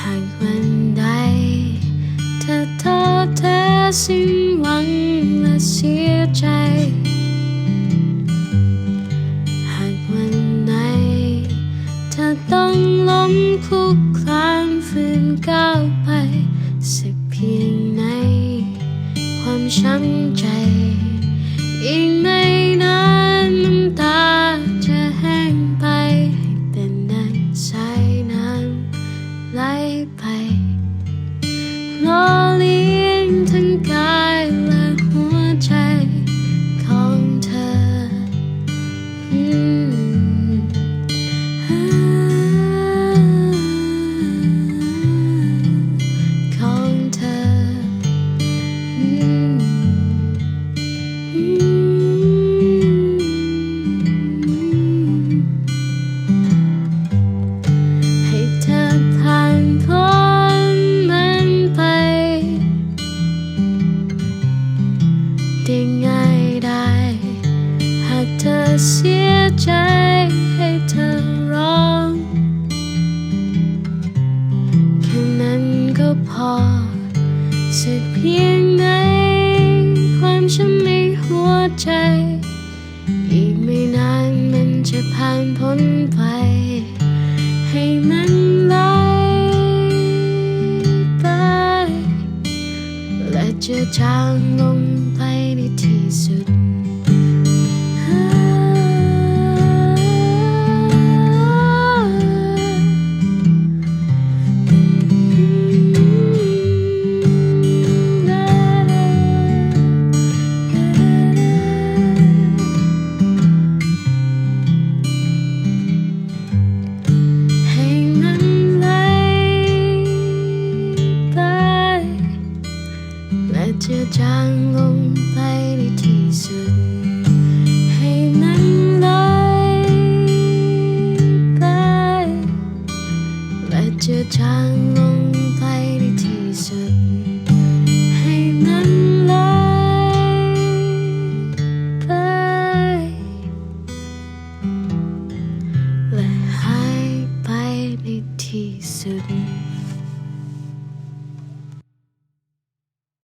หากวันใดเธอท้อแท้สิ้นหวังและเสียใจ หากวันไหนเธอต้องล้มคุกคลานฝืนก้าวไป สักเพียงไหนความช้ำใจ เสียใจให้เธอร้อง แค่นั้นก็พอสักเพียงไหนความช้ำในหัวใจ อีกไม่นานมันจะผ่านพ้นไป ให้มันไหลไปและจะจางลงไป จางลงไปในที่สุด ให้มันไหลไป และจะจางลงไปในที่สุด ให้มันไหลไป และหายไปในที่สุด